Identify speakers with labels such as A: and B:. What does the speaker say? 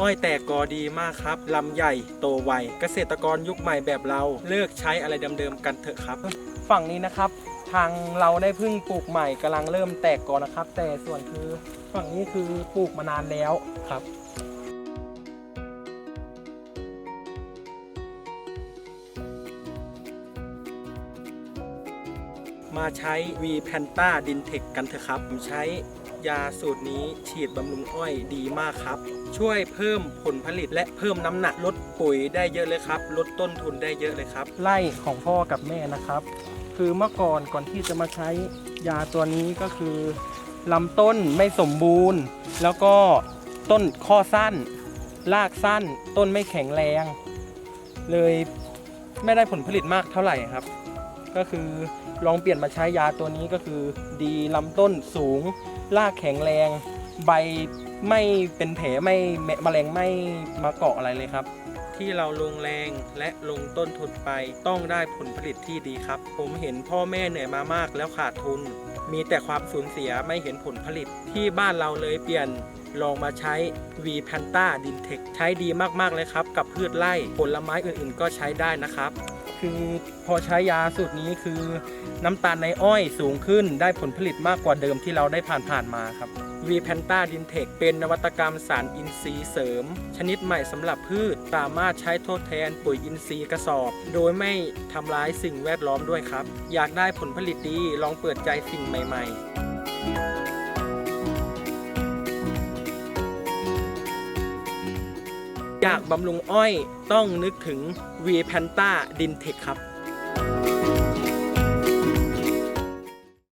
A: อ้อยแตกกอดีมากครับ ลำใหญ่โตไว เกษตรกรยุคใหม่แบบเราเลิกใช้อะไรเดิมๆกันเถอะครับ ฝั่งนี้นะครับ ทางเราได้เพิ่งปลูกใหม่กำลังเริ่มแตกกอนะครับ แต่ส่วนคือฝั่งนี้คือปลูกมานานแล้วครับ มาใช้ V p a n t a d i n t e c h กันเถอะครับ ผมใช้ยาสูตรนี้ฉีดบำรุงอ้อยดีมากครับ ช่วยเพิ่มผลผลิตและเพิ่มน้ำหนักลดปุ๋ยได้เยอะเลยครับ ลดต้นทุนได้เยอะเลยครับ ไล่ของพ่อกับแม่นะครับ คือเมื่อก่อนก่อนที่จะมาใช้ยาตัวนี้ก็คือลำต้นไม่สมบูรณ์ แล้วก็ต้นข้อสั้น รากสั้น ต้นไม่แข็งแรง เลยไม่ได้ผลผลิตมากเท่าไหร่ครับ ก็คือลองเปลี่ยนมาใช้ยาตัวนี้ก็คือ ดีลำต้นสูงรากแข็งแรง ใบไม่เป็นแผลไม่แมแมลงไม่มาเกาะอะไรเลยครับ ที่เราลงแรงและลงต้นทุนไปต้องได้ผลผลิตที่ดีครับ ผมเห็นพ่อแม่เหนื่อยมามากแล้วขาดทุน มีแต่ความสูญเสียไม่เห็นผลผลิตที่บ้านเราเลยเปลี่ยนลองมาใช้ V p a n t a d i n t e c h ใช้ดีมากๆเลยครับ กับพืชไร่ผลไม้อื่นๆ ก็ใช้ได้นะครับ คือพอใช้ยาสูตรนี้คือน้ำตาลในอ้อยสูงขึ้นได้ผลผลิตมากกว่าเดิมที่เราได้ผ่านผ่านๆมาครับ V p a n t a d i n t e c h เป็นนวัตกรรมสารอินทรีย์เสริม ชนิดใหม่สำหรับพืช สามารถใช้ทดแทนปุ๋ยอินทรีย์กระสอบ โดยไม่ทำร้ายสิ่งแวดล้อมด้วยครับ อยากได้ผลผลิตดีลองเปิดใจสิ่งใหม่ ๆ อยากบำรุงอ้อยต้องนึกถึง V p a n t a d i n t e c h ครับ